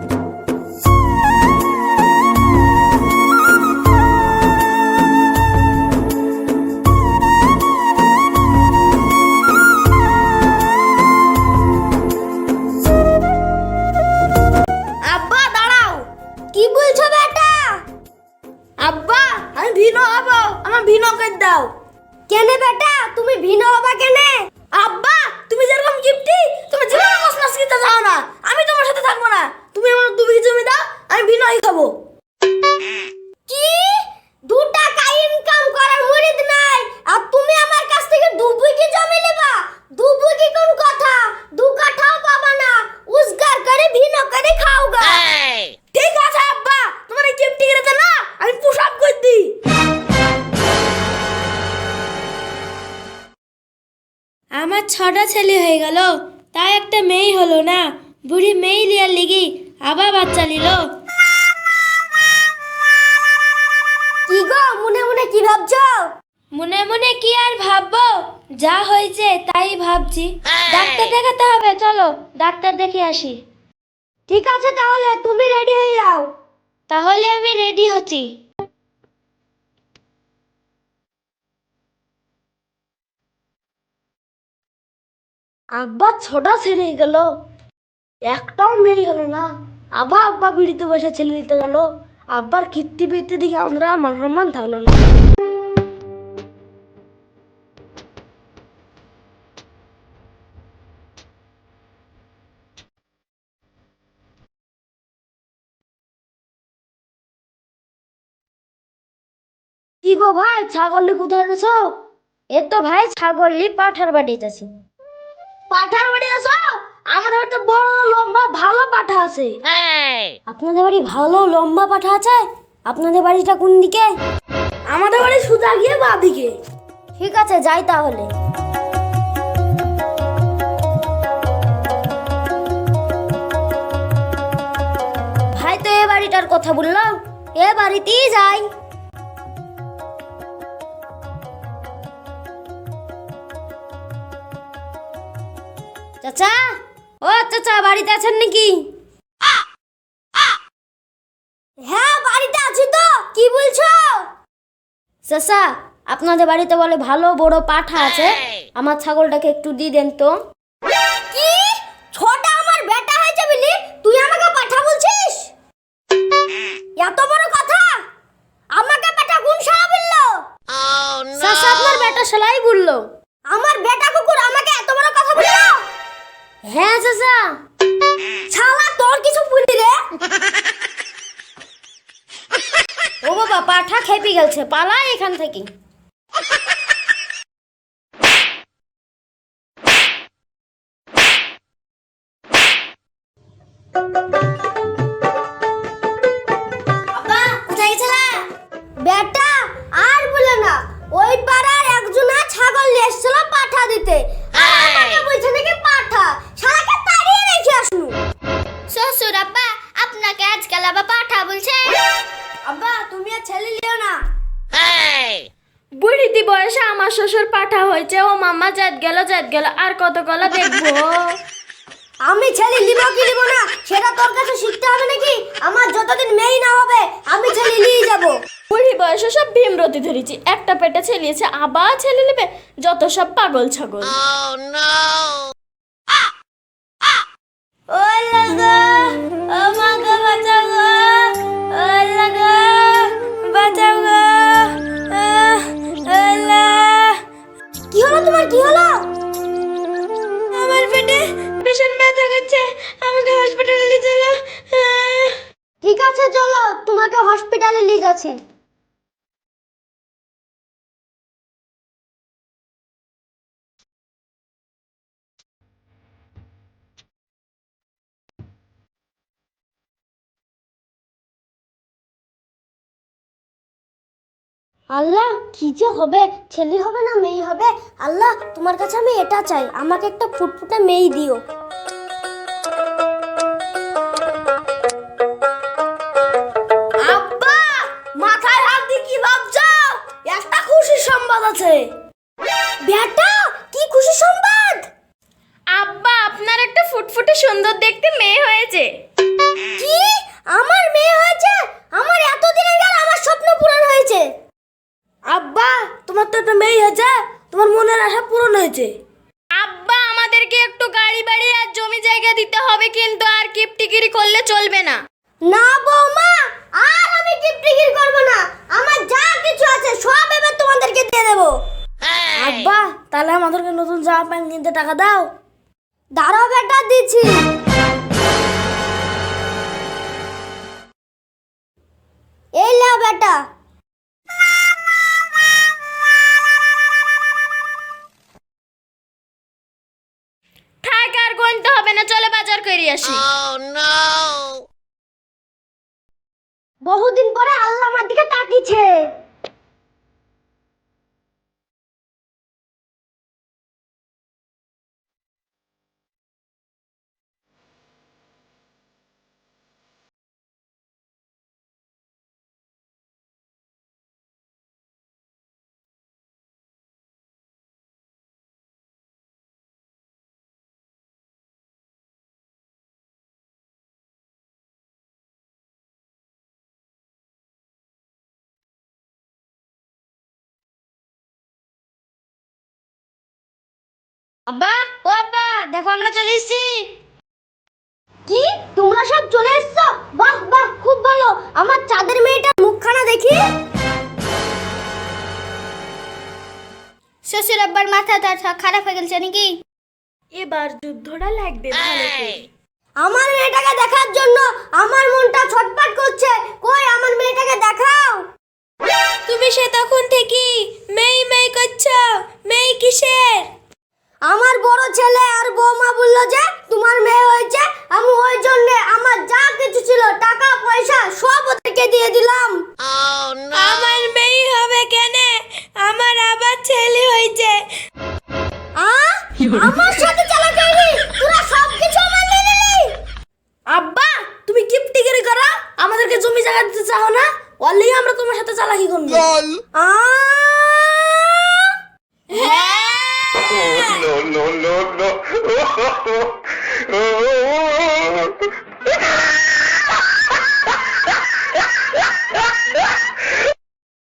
আব্বা আমার ছটা ছেলে হয়ে গেল তাই একটা মেয়ে হলো না। বুড়ি মেয়ে লিয়ার লিগি আবার বাচ্চা নিল। কি গো মনে মনে কি ভাবছ? মনে মনে কি আর ভাববো? যা হয়েছে তাই ভাবছি। ডাক্তার দেখাতে হবে চলো ডাক্তার দেখে আসি। ঠিক আছে তাহলে তুমি রেডি হয়ে যাও। তাহলে আমি রেডি হচ্ছি। আব্বা ছোটা ছেড়ে গেল। একটাও মেয়ে হলো না। আবার আব্বা বিড়িতে বসে ছেলে দিতে গেল। আব্বার কীর্তি বৃত্তি দিকে আমরা মান সম্মান থাকল না। কি গো ভাই ছাগলি কোথায় গেছো? এ তো ভাই ছাগলি পাঠার বাড়িতে পাঠার বাড়ি আছো? আমাদের বাড়িতে বড় লম্বা ভালো পাঠা আছে। আপনাদের বাড়ি ভালো লম্বা পাঠা আছে? আপনাদের বাড়িটা কোন দিকে? আমাদের বাড়ি সুজা গিয়ে বা দিকে। ঠিক আছে যাই তাহলে। ভাই তো এ বাড়িটার কথা বললাম এ বাড়িতেই যাই। চাচা? ও চাচা বাড়িতে আছেন নাকি? হ্যাঁ বাড়িতে আছি তো। কি বলছো? চাচা আপনাদের বাড়িতে বলে ভালো বড় পাঠা আছে। আমার ছাগলটাকে একটু দিয়ে দেন তো। কি? ছোটা আমার বেটা হয়েছে বলি তুই আমাকে পাঠা বলছিস? এত বড় কথা? আমাকে বেটা সারা বলল? চাচা আপনার বেটা সেলাই বলল। হ্যাঁ চাচা। শালা, তোর কিছু বলি রে? ও বাবা, পাঠা খেপি গেছে পালা এখান থেকে। আব্বা ছেলে লিও না। বুড়িতি বয়সে আমার শ্বশুর পাঠা হয়েছে ও মামা জাত গেল জাত গেল আর কত গলা দেখব? আমি ছেলে লিব কি লিব না সেটা তোর কাছে শিখতে হবে নাকি? আমার যতদিন মেয়ে না হবে আমি ছেলে নিয়ে যাব। বুড়ি বয়সে সব ভীমরতি ধরেছি একটা পেটে ছেলিয়েছে আবার ছেলে নেবে যত সব পাগল ছাগল। ও লাগা তোমাকে হসপিটালে নিয়ে যাচ্ছি আল্লাহ, কি যে হবে? ছেলে হবে না মেয়ে হবে? আল্লাহ, তোমার কাছে আমি এটা চাই। আমাকে একটা ফুটফুটে মেয়ে দিও। সুন্দর দেখতে মেয়ে হয়েছে। কি? আমার মেয়ে হয়েছে? আমার এতদিন আগে আমার স্বপ্ন পূরণ হয়েছে। আব্বা তোমার তো একটা মেয়ে হয়েছে। তোমার মনের আশা পূরণ হয়েছে। আব্বা আমাদেরকে একটু গাড়ি বাড়ি আর জমি জায়গা দিতে হবে কিন্তু আর কিপটিগিরি করলে চলবে না। না বৌমা আর আমি টিপটিগির করব না। আমার যা কিছু আছে সব এবার তোমাদেরকে দিয়ে দেব। আব্বা তাহলে আমাদেরকে নতুন জামা প্যান্ট কিনতে টাকা দাও। আর হবে না চলে বাজার করে আসি। বহুদিন পরে আল্লাহ আমার দিকে তাকিয়েছে। আব্বা ও আব্বা দেখো আমরা চলে এসেছি। কি? তোমরা সব চলে এসছো? বাহ বাহ খুব ভালো। আমার চাঁদের মেয়েটার মুখখানা দেখি। শ্বশুর আব্বার মাথা টাথা খারাপ হয়ে গেছে নাকি? এবার যুদ্ধটা লাগবে ভালো করে আমার মেয়েটাকে দেখার জন্য আমার মনটা ছটফট করছে। কই আমার মেয়েটাকে দেখাও। তুমি সে তখন থেকে মেই মেই করছ?